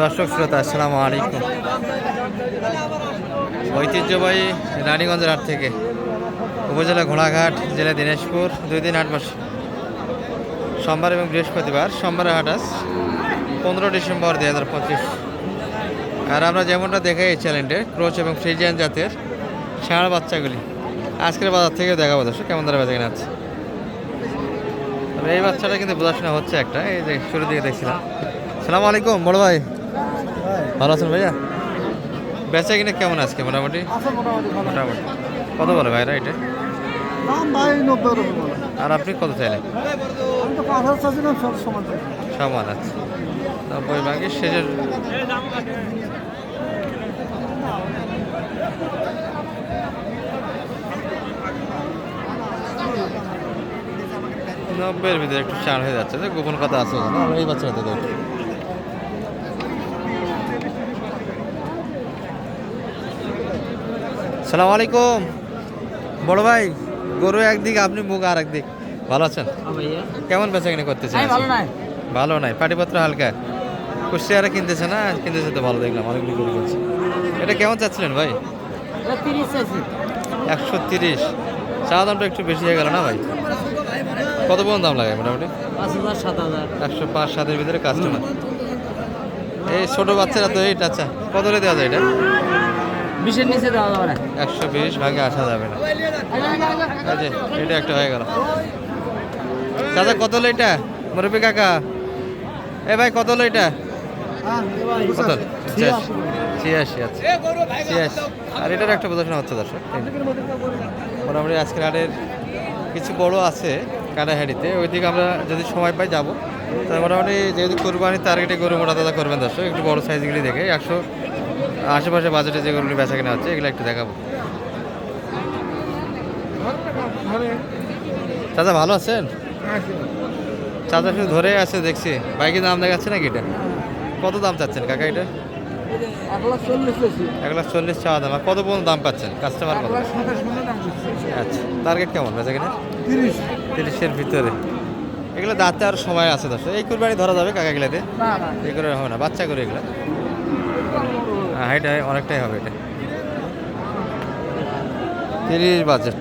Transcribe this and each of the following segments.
দর্শক শ্রোতা, আসসালামু আলাইকুম। ঐতিহ্যবাহী রানীগঞ্জের হাট থেকে উপজেলা ঘোড়াঘাট, জেলা দিনাজপুর, দুই দিন হাট মাস, সোমবার এবং বৃহস্পতিবার, সোমবারের হাট আজ পনেরো ডিসেম্বর দুই হাজার পঁচিশ। আর আমরা যেমনটা দেখে এই চ্যালেঞ্জে ক্রোচ এবং ফ্রিজিয়ান জাতের ষাঁড় বাচ্চাগুলি। আজকের বাজার থেকে দেখাবো দর্শক, কেমন দ্বারা বেঁচে কিনা আছে তবে এই বাচ্চাটা কিন্তু বোঝাশোনা হচ্ছে একটা। এই যে শুরু দিকে দেখছিলাম। সালাম আলাইকুম বড় ভাই। ভালো আছেন ভাইয়া? বেচা কিনা কেমন আজকে? মোটামুটি? মোটামুটি কত বলে ভাইরা এটা? আর আপনি কত চাইলেন। সমান আছে। নব্বই ভাগে শেষের নব্বইয়ের ভিতরে একটু চার হয়ে যাচ্ছে যে গোপন কথা আছে এই বাচ্চাটা তো সালাম আলাইকুম। বড় ভাই গরু একদিক আপনি মুখ আর একদিক ভালো আছেন? ভাইয়া। কেমন বেচা কিনে করতেছেন ভালো নাই। ভালো নাই পাটিপত্র হালকা। কুষ্টিয়ারা কিনতেছে না? কিনতেছে তো ভালো দেখলাম অনেকগুলো গরু কিনছে। এটা কেমন চাচ্ছিলেন ভাই? একশো তিরিশ। চা দামটা একটু বেশি হয়ে গেল না ভাই? কত পর্যন্ত দাম লাগে মোটামুটি? একশো পাঁচ সাতের ভিতরে কাস্টমার এই ছোট বাচ্চারা তো এইটা আচ্ছা কত হলে দেওয়া যায় এটা? বিশের নিচে দেওয়া যাবে না। একশো বিশ ভাগে আসা যাবে না। যে এটা একটা হয়ে গেল। দাদা কত হলো এটা? মুরব্বী কাকা। এ ভাই কত হলো এটা? কত? ছিয়াশি। ছিয়াশি আচ্ছা। ছিয়াশি। আর এটার একটা প্রদর্শন হচ্ছে দর্শক। মোটামুটি আজকের হাটের কিছু বড় আছে। কাটাহাড়িতে ওইদিকে আমরা যদি সময় পাই যাব। তাহলে মোটামুটি যেহেতু কোরবানির টার্গেটে গরু মোটা দাদা করবেন দর্শক একটু বড় সাইজগুলি দেখে একশো আশেপাশে বাজেটে যে গরুগুলি বেচা কেনা হচ্ছে এগুলো একটু দেখাবো। চাচা ভালো আছেন? চাচা শুধু ধরে আছে দেখছি। বাইকের দাম দেখাচ্ছে নাকি এটা? কত দাম চাচ্ছেন কাকা এটা? এক লাখ চল্লিশ চাওয়া দাম। কত পর্যন্ত দাম পাচ্ছেন? কাস্টমার কত? আচ্ছা টার্গেট কেমন বেচা কিনা? তিরিশ। তিরিশের ভিতরে। এগুলো দাঁতে আর সময় আছে দশ এই কুরবানি ধরা যাবে কাকা গেলাতে এগুলো হবে না বাচ্চা করে এগুলো। হাইট অনেকটাই হবে এটা। তিরিশ বাজেট।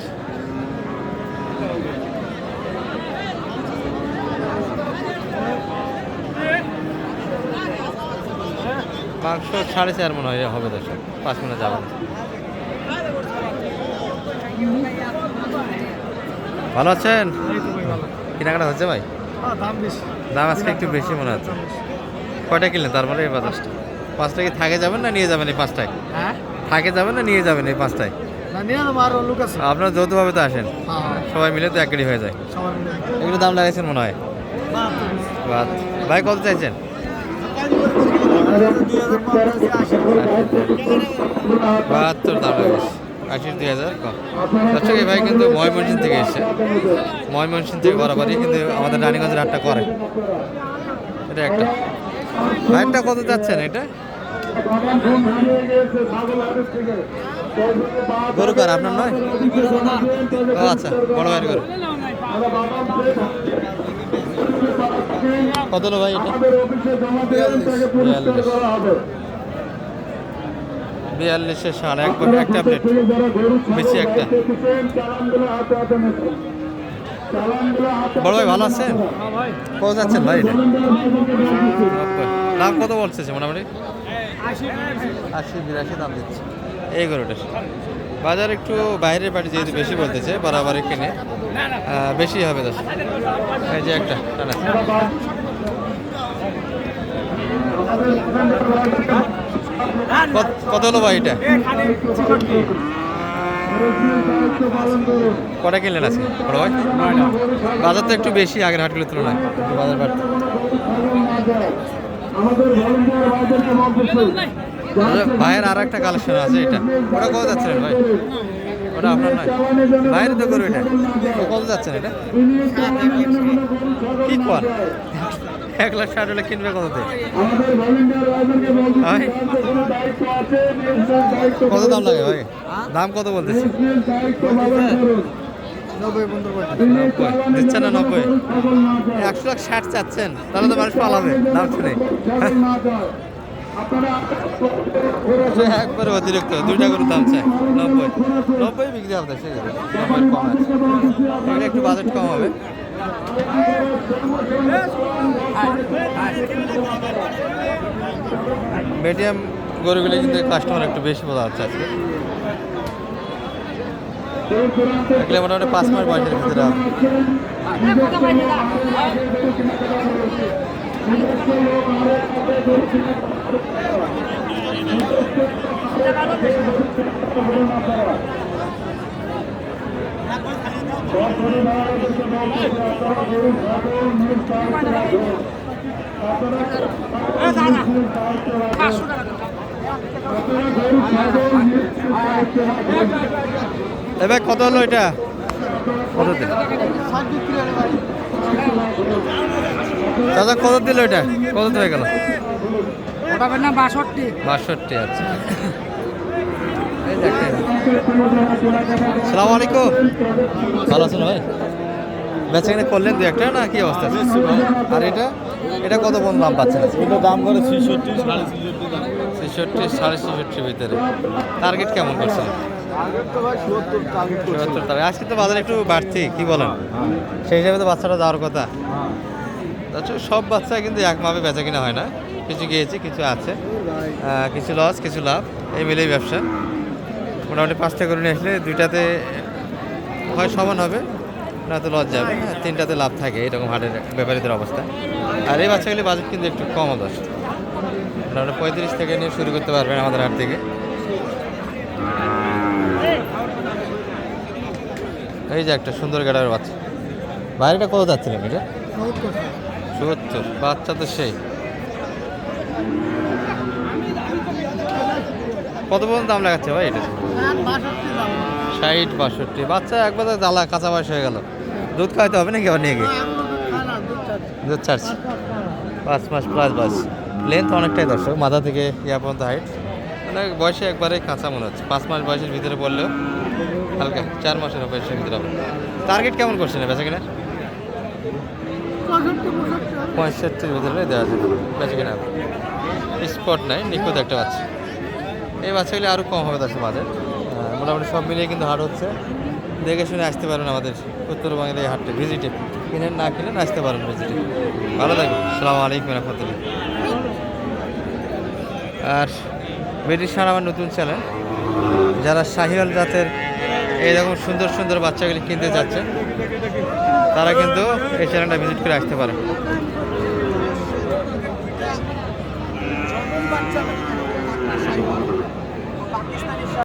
মাংস সাড়ে চার মনে হয় হবে দশ পাঁচ মনে যাবে ভালো আছেন? কেনাকাটা হচ্ছে ভাই? হ্যাঁ, দাম আজকে একটু বেশি মনে হচ্ছে। কয়টা কিনলেন তার মানে এই বাজারটা পাঁচটা। কি থাকে যাবেন না নিয়ে যাবেন এই পাঁচটায়? হ্যাঁ? থাকে যাবেন না নিয়ে যাবেন এই পাঁচটায়? আপনার যৌথভাবে তো আসেন। হ্যাঁ সবাই মিলে তো এক গাড়ি হয়ে যায়। এগুলো দাম লাগাইছেন মনে হয়? ভাই কত চাইছেন? বাহাত্তর দাম লাগাইছে। আশি দুই হাজার কম। দর্শক, এই ভাই কিন্তু ময়মনসিং থেকে এসছে। ময়মনসিং থেকে বরাবরই কিন্তু আমাদের রানীগঞ্জের হাটটা করে। এটা একটা। ভাইটা কত যাচ্ছেন এটা? গরু কার? আপনার নয়? আচ্ছা বড় ভাইয়ের গরু। কত ভাই এটা? বিয়াল্লিশ বিয়াল্লিশের সাড়ে এক একটা প্লেট বেশি একটা। বড় ভাই ভালো আছেন? কত যাচ্ছেন ভাই দাম কত বলছে মোটামুটি? আশি বিরাশি দাম দিচ্ছে। এই গরুটা। বাজার একটু বাইরের বাড়ি যেহেতু বেশি বলতেছে বরাবর কিনে। বেশি হবে দশ। এই যে একটা। কত- হলো ভাই এটা? কটা কিনলেন আছে বড় ভাই? বাজার তো একটু বেশি আগের হাটগুলোর তুলনায় বাজার বাড়তে আচ্ছা, ভাইয়ের আর একটা কালেকশন আছে এটা। ওটা কত যাচ্ছিলেন ভাই? ওটা আপনার নয়। ভাইয়ের তো করবে এটা। কত যাচ্ছেন এটা? কি কর এক লাখ ষাট হলে কিনবে কততে কত দাম লাগে ভাই? দাম কত বলতেছে? দিচ্ছেন না নব্বই? একশো লাখ ষাট চাচ্ছেন তাহলে তো মানুষ পালাবে দাম শুনে। একবারে অতিরিক্ত দুইটা করে দাম চাই নব্বই। নব্বই বিক্রি হবে সে নব্বই কম আছে একটু বাজেট কম হবে। মিডিয়াম গরুগুলি কিন্তু কাস্টমার একটু বেশি বোঝা যাচ্ছে আজকে। এগুলো মোটামুটি পাঁচ মাস বয়সের ভিতরে হবে। এবার কত হলো এটা? কত দিল? দাদা কত দিল এটা? কত হয়ে গেল? ওটা না বাষট্টি বাষট্টি এই দেখেন। সালাম আলাইকুম। ভালো আছেন ভাই? বেচা কিনে করলেন দু একটা না? কি অবস্থা? আর এটা? এটা কত বন্ধ দাম পাচ্ছেন এটা দাম করে ছেষট্টি সাড়ে ছেষট্টি সাড়ে ছেষট্টির ভিতরে। টার্গেট কেমন করছেন? টাকা আজকে তো বাজার একটু বাড়তি কি বলেন? সেই হিসাবে তো বাচ্চাটা যাওয়ার কথা। আচ্ছা সব বাচ্চা কিন্তু এক মাপে বেচা কিনা হয় না। কিছু গিয়েছে কিছু আছে। কিছু লস কিছু লাভ। এই মিলেই ব্যবসা। মোটামুটি পাঁচটা করে নিয়ে আসলে দুইটাতে হয় সমান হবে না তো লস যাবে তিনটাতে লাভ থাকে এরকম হাটের ব্যাপারীদের অবস্থা। আর এই বাচ্চাগুলি বাজেট কিন্তু একটু কম দশ মোটামুটি পঁয়ত্রিশ থেকে নিয়ে শুরু করতে পারবেন আমাদের হাট থেকে। এই যে একটা সুন্দর গাড়ার বাচ্চা। বাইরেটা কত যাচ্ছিলেন এটা? সত্তর বাচ্চা তো সেই। কত পর্যন্ত দাম লাগাচ্ছে ভাই এটা? ষাট বাষট্টি। বাচ্চা একবার জ্বালা কাঁচা বয়স হয়ে গেল। দুধ খাওয়াতে হবে নাকি আবার নিয়ে গিয়ে? দুধ ছাড়ছে। পাঁচ মাস প্লাস বাস লেন্থ অনেকটাই দর্শক মাথা থেকে ইয়া পর্যন্ত হাইট মানে বয়সে একবারে কাঁচা মনে হচ্ছে। পাঁচ মাস বয়সের ভিতরে পড়লেও হালকা চার মাসের বয়সের ভিতরে হবে। টার্গেট কেমন করছেন বেচা কিনা? পঁয়ষট্টির ভিতরে দেওয়া যাবে বেচা কিনা। স্পট নাই নিখুঁত একটা বাচ্চা। এই বাচ্চাগুলি আরও কম হবে দর্শক বাজার মোটামুটি সব মিলিয়ে কিন্তু হাট হচ্ছে। দেখে শুনে আসতে পারেন আমাদের উত্তরবঙ্গের এই হাটে ভিজিটে কিনেন, না কিনেন, আসতে পারেন ভিজিটে ভালো থাকবেন। সালাম আলাইকুম রহমতুল্লাহ। আর ব্রিটিশ সার আমার নতুন চ্যানেল যারা শাহিওয়াল জাতের এইরকম সুন্দর সুন্দর বাচ্চাগুলি কিনতে যাচ্ছে, তারা কিন্তু এই চ্যানেলটা ভিজিট করে আসতে পারে